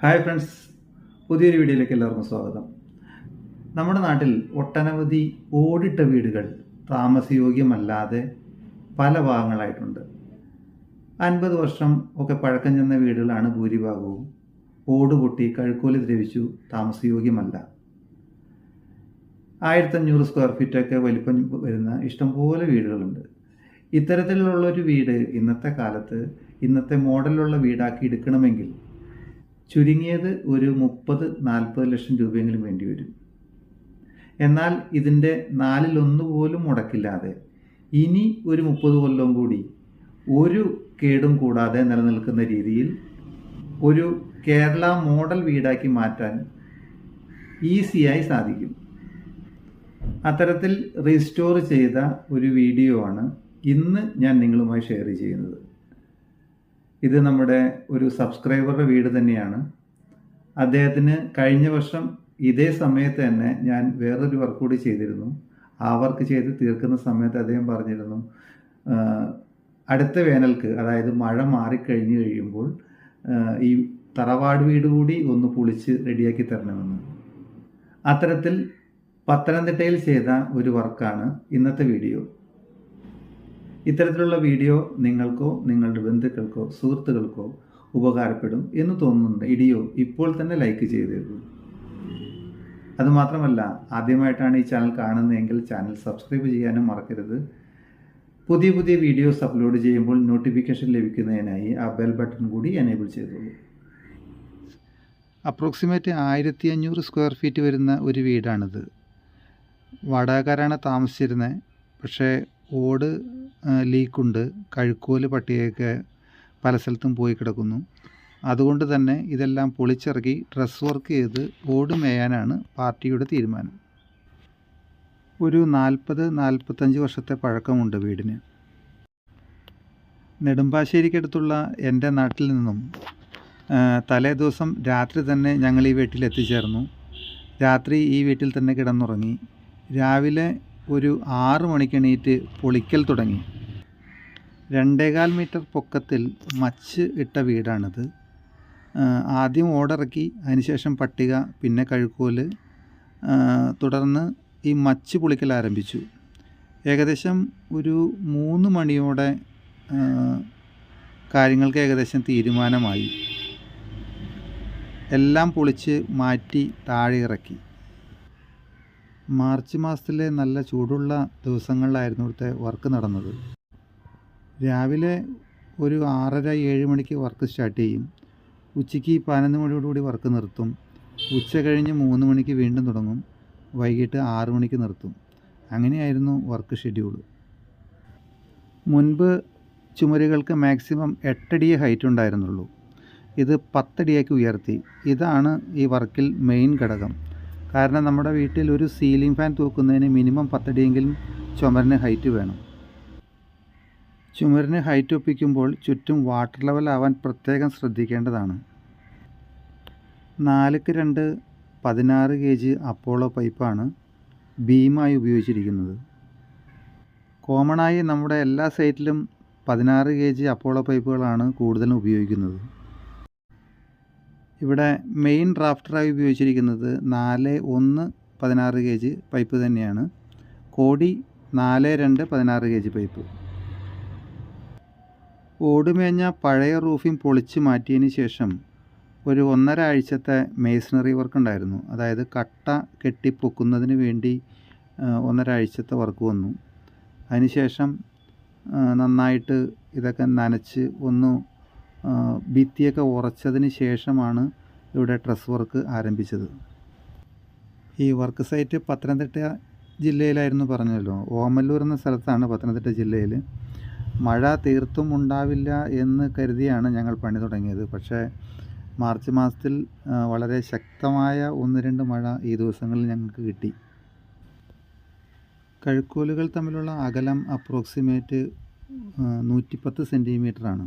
Hi friends പുതിയൊരു വീഡിയോയിലേക്ക് എല്ലാവർക്കും സ്വാഗതം. നമ്മുടെ നാട്ടിൽ ഒട്ടനവധി ഓടിട്ട വീടുകൾ താമസയോഗ്യമല്ലാതെ പല ഭാഗങ്ങളായിട്ടുണ്ട്. അൻപത് വർഷം ഒക്കെ പഴക്കം ചെന്ന വീടുകളാണ് ഭൂരിഭാഗവും. ഓട് പൊട്ടി കഴുക്കോൽ ദ്രവിച്ചു താമസയോഗ്യമല്ല. ആയിരത്തഞ്ഞൂറ് സ്ക്വയർ ഫീറ്റൊക്കെ വലിപ്പം വരുന്ന ഇഷ്ടംപോലെ വീടുകളുണ്ട്. ഇത്തരത്തിലുള്ള ഒരു വീട് ഇന്നത്തെ കാലത്ത് ഇന്നത്തെ മോഡലുള്ള വീടാക്കി എടുക്കണമെങ്കിൽ ചുരുങ്ങിയത് ഒരു മുപ്പത് നാൽപ്പത് ലക്ഷം രൂപയെങ്കിലും വേണ്ടി വരും. എന്നാൽ ഇതിന്റെ നാലിലൊന്ന് പോലും മുടക്കില്ലാതെ ഇനി ഒരു മുപ്പത് കൊല്ലം കൂടി ഒരു കേടും കൂടാതെ നിലനിൽക്കുന്ന രീതിയിൽ ഒരു കേരള മോഡൽ വീടാക്കി മാറ്റാൻ ഈസിയായി സാധിക്കും. അത്തരത്തിൽ റീസ്റ്റോർ ചെയ്ത ഒരു വീഡിയോ ആണ് ഇന്ന് ഞാൻ നിങ്ങളുമായി ഷെയർ ചെയ്യുന്നത്. ഇത് നമ്മുടെ ഒരു സബ്സ്ക്രൈബറുടെ വീട് തന്നെയാണ്. അദ്ദേഹത്തിന് കഴിഞ്ഞ വർഷം ഇതേ സമയത്ത് തന്നെ ഞാൻ വേറൊരു വർക്ക് കൂടി ചെയ്തിരുന്നു. ആ വർക്ക് ചെയ്ത് തീർക്കുന്ന സമയത്ത് അദ്ദേഹം പറഞ്ഞിരുന്നു അടുത്ത വേനൽക്ക് അതായത് മഴ മാറിക്കഴിഞ്ഞു കഴിയുമ്പോൾ ഈ തറവാട് വീട് കൂടി ഒന്ന് പൊളിച്ച് റെഡിയാക്കി തരണമെന്ന്. അത്തരത്തിൽ പത്തനംതിട്ടയിൽ ചെയ്ത ഒരു വർക്കാണ് ഇന്നത്തെ വീഡിയോ ഇത്തരത്തിലുള്ള വീഡിയോ നിങ്ങൾക്കോ നിങ്ങളുടെ ബന്ധുക്കൾക്കോ സുഹൃത്തുക്കൾക്കോ ഉപകാരപ്പെടും എന്ന് തോന്നുന്നുണ്ട്. ഇടിയോ ഇപ്പോൾ തന്നെ ലൈക്ക് ചെയ്തേക്കൂ. അതുമാത്രമല്ല ആദ്യമായിട്ടാണ് ഈ ചാനൽ കാണുന്നതെങ്കിൽ ചാനൽ സബ്സ്ക്രൈബ് ചെയ്യാനും മറക്കരുത്. പുതിയ പുതിയ വീഡിയോസ് അപ്ലോഡ് ചെയ്യുമ്പോൾ നോട്ടിഫിക്കേഷൻ ലഭിക്കുന്നതിനായി ആ ബെൽ ബട്ടൺ കൂടി എനേബിൾ ചെയ്തോളൂ. അപ്രോക്സിമേറ്റ് ആയിരത്തി അഞ്ഞൂറ് സ്ക്വയർ ഫീറ്റ് വരുന്ന ഒരു വീടാണിത്. വാടകക്കാരാണ് താമസിച്ചിരുന്നത്. പക്ഷേ ഓട് ലീക്കുണ്ട്. കഴുക്കോൽ പട്ടികയൊക്കെ പല സ്ഥലത്തും പോയി കിടക്കുന്നു. അതുകൊണ്ട് തന്നെ ഇതെല്ലാം പൊളിച്ചിറക്കി ഡ്രസ് വർക്ക് ചെയ്ത് ഓട് മേയാനാണ് പാർട്ടിയുടെ തീരുമാനം. ഒരു നാൽപ്പത് നാൽപ്പത്തഞ്ച് വർഷത്തെ പഴക്കമുണ്ട് വീടിന്. നെടുമ്പാശ്ശേരിക്കടുത്തുള്ള എന്റെ നാട്ടിൽ നിന്നും തലേ ദിവസം രാത്രി തന്നെ ഞങ്ങൾ ഈ വീട്ടിൽ എത്തിച്ചേർന്നു രാത്രി ഈ വീട്ടിൽ തന്നെ കിടന്നുറങ്ങി. രാവിലെ ഒരു ആറ് മണിക്ക് എണീറ്റ് പൊളിക്കൽ തുടങ്ങി. രണ്ടേകാൽ മീറ്റർ പൊക്കത്തിൽ മച്ച് ഇട്ട വീടാണിത്. ആദ്യം ഓടിറക്കി അതിനുശേഷം പട്ടിക പിന്നെ കഴുക്കോൽ. തുടർന്ന് ഈ മച്ച് പൊളിക്കൽ ആരംഭിച്ചു. ഏകദേശം ഒരു മൂന്ന് മണിയോടെ കാര്യങ്ങൾക്ക് ഏകദേശം തീരുമാനമായി. എല്ലാം പൊളിച്ച് മാറ്റി താഴെ ഇറക്കി. മാർച്ച് മാസത്തിലെ നല്ല ചൂടുള്ള ദിവസങ്ങളിലായിരുന്നു ഇവിടുത്തെ വർക്ക് നടന്നത്. രാവിലെ ഒരു ആറര ഏഴ് മണിക്ക് വർക്ക് സ്റ്റാർട്ട് ചെയ്യും. ഉച്ചയ്ക്ക് പതിനൊന്ന് മണിയോടുകൂടി വർക്ക് നിർത്തും. ഉച്ച കഴിഞ്ഞ് മൂന്ന് മണിക്ക് വീണ്ടും തുടങ്ങും. വൈകിട്ട് ആറു മണിക്ക് നിർത്തും. അങ്ങനെയായിരുന്നു വർക്ക് ഷെഡ്യൂൾ മുൻപ് ചുമരുകൾക്ക് മാക്സിമം എട്ടടി ഹൈറ്റ് ഉണ്ടായിരുന്നുള്ളൂ. ഇത് പത്തടിയാക്കി ഉയർത്തി. ഇതാണ് ഈ വർക്കിൽ മെയിൻ ഘടകം. കാരണം നമ്മുടെ വീട്ടിൽ ഒരു സീലിംഗ് ഫാൻ തൂക്കുന്നതിന് മിനിമം പത്തടിയെങ്കിലും ചുമരിന് ഹൈറ്റ് വേണം. ചുമരിന് ഹൈറ്റ് ഒപ്പിക്കുമ്പോൾ ചുറ്റും വാട്ടർ ലെവൽ ആവാൻ പ്രത്യേകം ശ്രദ്ധിക്കേണ്ടതാണ്. നാലുക്ക് രണ്ട് പതിനാറ് കെ ജി അപ്പോളോ പൈപ്പാണ് ബീമായി ഉപയോഗിച്ചിരിക്കുന്നത്. കോമണായി നമ്മുടെ എല്ലാ സൈറ്റിലും പതിനാറ് കെ ജി അപ്പോളോ പൈപ്പുകളാണ് കൂടുതലും ഉപയോഗിക്കുന്നത്. ഇവിടെ മെയിൻ ഡ്രാഫ്റ്ററായി ഉപയോഗിച്ചിരിക്കുന്നത് നാല് ഒന്ന് പതിനാറ് കെ ജി പൈപ്പ് തന്നെയാണ്. കോടി നാല് രണ്ട് പതിനാറ് കെ ജി പൈപ്പ് ഓടുമേഞ്ഞ പഴയ റൂഫിംഗ് പൊളിച്ച് മാറ്റിയതിന് ശേഷം ഒരു ഒന്നര ആഴ്ചത്തെ മേസണറി വർക്ക് ഉണ്ടായിരുന്നു. അതായത് കട്ട കെട്ടിപ്പൊക്കുന്നതിന് വേണ്ടി ഒന്നര ആഴ്ചത്തെ വർക്ക് വന്നു. അതിനുശേഷം നന്നായിട്ട് ഇതൊക്കെ നനച്ച് ഒന്ന് ഭിത്തിയൊക്കെ ഉറച്ചതിന് ശേഷമാണ് ഇവിടെ ഡ്രസ് വർക്ക് ആരംഭിച്ചത്. ഈ വർക്ക് സൈറ്റ് പത്തനംതിട്ട ജില്ലയിലായിരുന്നു പറഞ്ഞല്ലോ. ഓമല്ലൂർ എന്ന സ്ഥലത്താണ് പത്തനംതിട്ട ജില്ലയിൽ. മഴ തീർത്തും ഉണ്ടാവില്ല എന്ന് കരുതിയാണ് ഞങ്ങൾ പണി തുടങ്ങിയത്. പക്ഷേ മാർച്ച് മാസത്തിൽ വളരെ ശക്തമായ ഒന്ന് രണ്ട് മഴ ഈ ദിവസങ്ങളിൽ ഞങ്ങൾക്ക് കിട്ടി. കഴുക്കോലുകൾ തമ്മിലുള്ള അകലം അപ്രോക്സിമേറ്റ് നൂറ്റിപ്പത്ത് സെന്റിമീറ്ററാണ്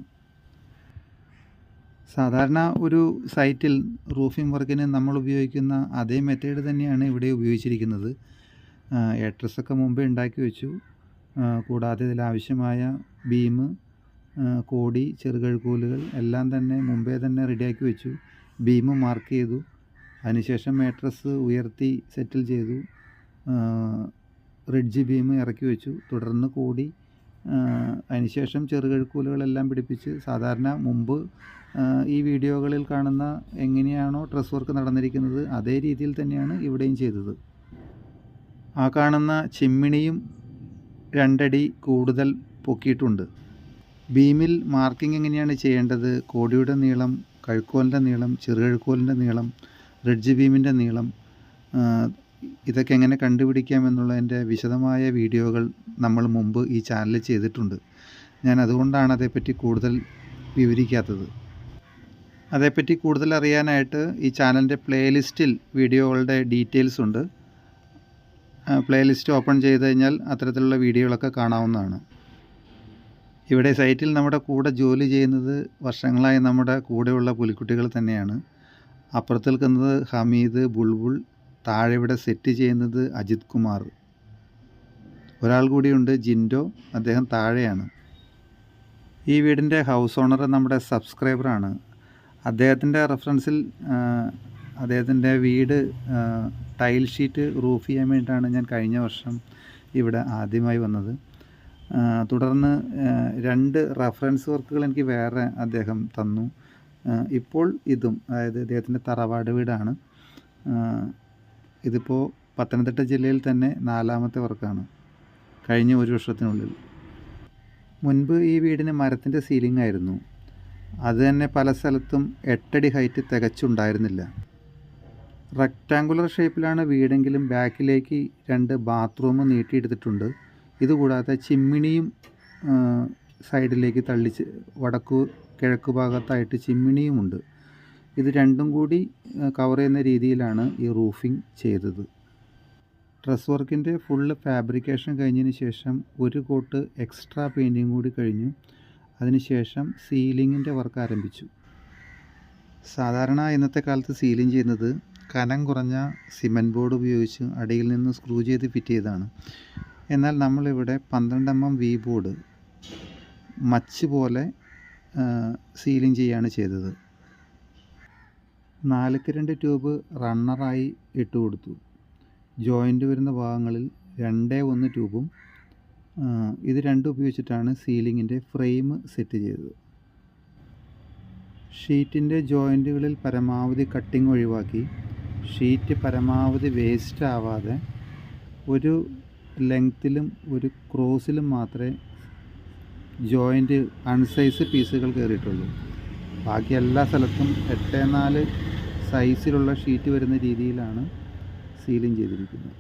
സാധാരണ ഒരു സൈറ്റിൽ റൂഫിംഗ് വർക്കിന് നമ്മൾ ഉപയോഗിക്കുന്ന അതേ മെത്തേഡ് തന്നെയാണ് ഇവിടെ ഉപയോഗിച്ചിരിക്കുന്നത്. എട്രസൊക്കെ മുമ്പേ ഉണ്ടാക്കി വെച്ചു. കൂടാതെ കൂടാതെ ഇതിലാവശ്യമായ ബീം കോടി ചെറുകഴുക്കൂലുകൾ എല്ലാം തന്നെ മുമ്പേ തന്നെ റെഡിയാക്കി വെച്ചു. ബീം മാർക്ക് ചെയ്തു. അതിനുശേഷം മാട്രസ് ഉയർത്തി സെറ്റിൽ ചെയ്തു. റിഡ്ജ് ബീം ഇറക്കി വെച്ചു. തുടർന്ന് കൂടി അതിനുശേഷം ചെറുകഴുക്കൂലുകളെല്ലാം പിടിപ്പിച്ച് സാധാരണ മുമ്പ് ഈ വീഡിയോകളിൽ കാണുന്ന എങ്ങനെയാണോ ഡ്രസ് വർക്ക് നടന്നിരിക്കുന്നത് അതേ രീതിയിൽ തന്നെയാണ് ഇവിടെയും ചെയ്തത്. ആ കാണുന്ന ചിമ്മിണിയും രണ്ടടി കൂടുതൽ പൊക്കിയിട്ടുണ്ട്. ബീമിൽ മാർക്കിംഗ് എങ്ങനെയാണ് ചെയ്യേണ്ടത്? കോടിയുടെ നീളം കഴുക്കോലിന്റെ നീളം ചെറുകഴുക്കോലിന്റെ നീളം റിഡ്ജ് ബീമിന്റെ നീളം ഇതൊക്കെ എങ്ങനെ കണ്ടുപിടിക്കാം കണ്ടുപിടിക്കാമെന്നുള്ളതിന്റെ വിശദമായ വീഡിയോകൾ നമ്മൾ മുമ്പ് ഈ ചാനലിൽ ചെയ്തിട്ടുണ്ട്. ഞാൻ അതുകൊണ്ടാണ് അതേപ്പറ്റി കൂടുതൽ വിവരിക്കാത്തത്. അതേപ്പറ്റി കൂടുതൽ അറിയാനായിട്ട് ഈ ചാനലിന്റെ പ്ലേലിസ്റ്റിൽ വീഡിയോകളുടെ ഡീറ്റെയിൽസ് ഉണ്ട്. പ്ലേലിസ്റ്റ് ഓപ്പൺ ചെയ്ത് കഴിഞ്ഞാൽ അത്തരത്തിലുള്ള വീഡിയോകളൊക്കെ കാണാവുന്നതാണ്. ഇവിടെ സൈറ്റിൽ നമ്മുടെ കൂടെ ജോലി ചെയ്യുന്നത് വർഷങ്ങളായി നമ്മുടെ കൂടെയുള്ള പുലിക്കുട്ടികൾ തന്നെയാണ്. അപ്പുറത്ത് നിൽക്കുന്നത് ഹമീദ് ബുൾബുൾ താഴെ ഇവിടെ സെറ്റ് ചെയ്യുന്നത് അജിത് കുമാർ. ഒരാൾ കൂടിയുണ്ട് ജിൻഡോ. അദ്ദേഹം താഴെയാണ്. ഈ വീടിന്റെ ഹൗസ് ഓണർ നമ്മുടെ സബ്സ്ക്രൈബറാണ്. അദ്ദേഹത്തിന്റെ റെഫറൻസിൽ അദ്ദേഹത്തിന്റെ വീട് ടൈൽ ഷീറ്റ് റൂഫ് ചെയ്യാൻ വേണ്ടിയിട്ടാണ് ഞാൻ കഴിഞ്ഞ വർഷം ഇവിടെ ആദ്യമായി വന്നത്. തുടർന്ന് രണ്ട് റെഫറൻസ് വർക്കുകൾ എനിക്ക് വേറെ അദ്ദേഹം തന്നു. ഇപ്പോൾ ഇതും അതായത് അദ്ദേഹത്തിന്റെ തറവാട് വീടാണ്. ഇതിപ്പോൾ പത്തനംതിട്ട ജില്ലയിൽ തന്നെ നാലാമത്തെ വർക്കാണ്. കഴിഞ്ഞ ഒരു വർഷത്തിനുള്ളിൽ. മുൻപ് ഈ വീടിന് മരത്തിന്റെ സീലിംഗ് ആയിരുന്നു. അത് തന്നെ പല സ്ഥലത്തും എട്ടടി ഹൈറ്റ് തികച്ചുണ്ടായിരുന്നില്ല. റെക്റ്റാങ്കുലർ ഷേപ്പിലാണ് വീടെങ്കിലും ബാക്കിലേക്ക് രണ്ട് ബാത്റൂം നീട്ടിയെടുത്തിട്ടുണ്ട്. ഇതുകൂടാതെ ചിമ്മിണിയും സൈഡിലേക്ക് തള്ളിച്ച് വടക്കു കിഴക്ക് ഭാഗത്തായിട്ട് ചിമ്മിണിയുമുണ്ട് ഇത് രണ്ടും കൂടി കവർ ചെയ്യുന്ന രീതിയിലാണ് ഈ റൂഫിംഗ് ചെയ്തത്. ഡ്രസ് വർക്കിന്റെ ഫുള്ള് ഫാബ്രിക്കേഷൻ കഴിഞ്ഞതിന് ശേഷം ഒരു കോട്ട് എക്സ്ട്രാ പെയിന്റിങ് കൂടി കഴിഞ്ഞു. അതിനുശേഷം സീലിങ്ങിന്റെ വർക്ക് ആരംഭിച്ചു. സാധാരണ ഇന്നത്തെ കാലത്ത് സീലിംഗ് ചെയ്യുന്നത് കനം കുറഞ്ഞ സിമന്റ് ബോർഡ് ഉപയോഗിച്ച് അടിയിൽ നിന്ന് സ്ക്രൂ ചെയ്ത് ഫിറ്റ് ചെയ്തതാണ്. എന്നാൽ നമ്മളിവിടെ പന്ത്രണ്ട് എം എം വി ബോർഡ് മച്ച് പോലെ സീലിംഗ് ചെയ്യാണ് ചെയ്തത്. നാലുക്ക് രണ്ട് ട്യൂബ് റണ്ണറായി ഇട്ട് കൊടുത്തു. ജോയിന്റ് വരുന്ന ഭാഗങ്ങളിൽ രണ്ടേ ഒന്ന് ട്യൂബും ഇത് രണ്ടും ഉപയോഗിച്ചിട്ടാണ് സീലിങ്ങിന്റെ ഫ്രെയിം സെറ്റ് ചെയ്തത്. ഷീറ്റിന്റെ ജോയിന്റുകളിൽ പരമാവധി കട്ടിങ് ഒഴിവാക്കി ഷീറ്റ് പരമാവധി വേസ്റ്റ് ആവാതെ ഒരു ലെങ്ത്തിലും ഒരു ക്രോസിലും മാത്രമേ ജോയിന്റ് അൺസൈസ് പീസുകൾ കയറിയിട്ടുള്ളൂ. ബാക്കി എല്ലാ സ്ഥലത്തും എട്ട് നാല് സൈസിലുള്ള ഷീറ്റ് വരുന്ന രീതിയിലാണ് സീലിംഗ് ചെയ്തിരിക്കുന്നത്.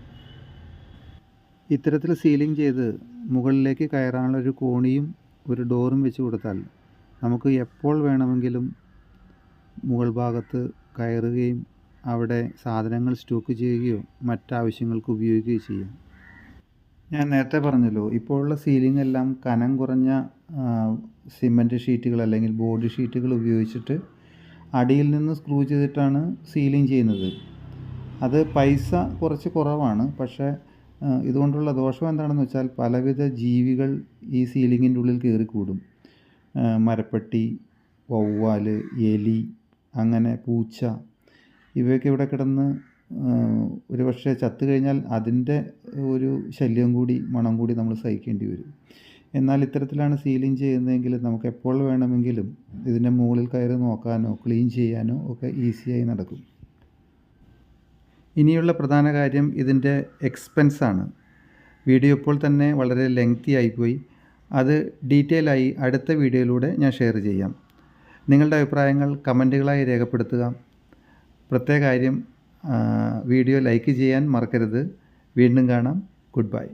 ഇത്തരത്തിൽ സീലിംഗ് ചെയ്ത് മുകളിലേക്ക് കയറാനുള്ള ഒരു കോണിയും ഒരു ഡോറും വെച്ച് കൊടുത്താൽ നമുക്ക് എപ്പോൾ വേണമെങ്കിലും മുകൾ ഭാഗത്ത് കയറുകയും അവിടെ സാധനങ്ങൾ സ്റ്റോക്ക് ചെയ്യുകയോ മറ്റാവശ്യങ്ങൾക്ക് ഉപയോഗിക്കുകയോ ചെയ്യാം. ഞാൻ നേരത്തെ പറഞ്ഞല്ലോ ഇപ്പോഴുള്ള സീലിംഗ് എല്ലാം കനം കുറഞ്ഞ സിമന്റ് ഷീറ്റുകൾ അല്ലെങ്കിൽ ബോർഡ് ഷീറ്റുകൾ ഉപയോഗിച്ചിട്ട് അടിയിൽ നിന്ന് സ്ക്രൂ ചെയ്തിട്ടാണ് സീലിംഗ് ചെയ്യുന്നത്. അത് പൈസ കുറച്ച് കുറവാണ്. പക്ഷേ ഇതുകൊണ്ടുള്ള ദോഷം എന്താണെന്ന് വെച്ചാൽ പലവിധ ജീവികൾ ഈ സീലിങ്ങിന്റെ ഉള്ളിൽ കയറിക്കൂടും. കൂടും മരപ്പട്ടി വവ്വാൽ എലി അങ്ങനെ പൂച്ച ഇവയൊക്കെ ഇവിടെ കിടന്ന് ഒരു പക്ഷേ ചത്തു കഴിഞ്ഞാൽ അതിന്റെ ഒരു ശല്യം കൂടി മണം കൂടി നമ്മൾ സഹിക്കേണ്ടി വരും. എന്നാൽ ഇത്തരത്തിലാണ് സീലിംഗ് ചെയ്യുന്നതെങ്കിൽ നമുക്ക് എപ്പോൾ വേണമെങ്കിലും ഇതിന്റെ മുകളിൽ കയറി നോക്കാനോ ക്ലീൻ ചെയ്യാനോ ഒക്കെ ഈസിയായി നടക്കും. ഇനിയുള്ള പ്രധാന കാര്യം ഇതിന്റെ എക്സ്പെൻസാണ് വീഡിയോ ഇപ്പോൾ തന്നെ വളരെ ലെങ്തി ആയിപ്പോയി അത് ഡീറ്റെയിൽ ആയി അടുത്ത വീഡിയോയിലൂടെ ഞാൻ ഷെയർ ചെയ്യാം. നിങ്ങളുടെ അഭിപ്രായങ്ങൾ കമന്റുകളായി രേഖപ്പെടുത്തുക. പ്രത്യേക കാര്യം വീഡിയോ ലൈക്ക് ചെയ്യാൻ മറക്കരുത്. വീണ്ടും കാണാം. Good bye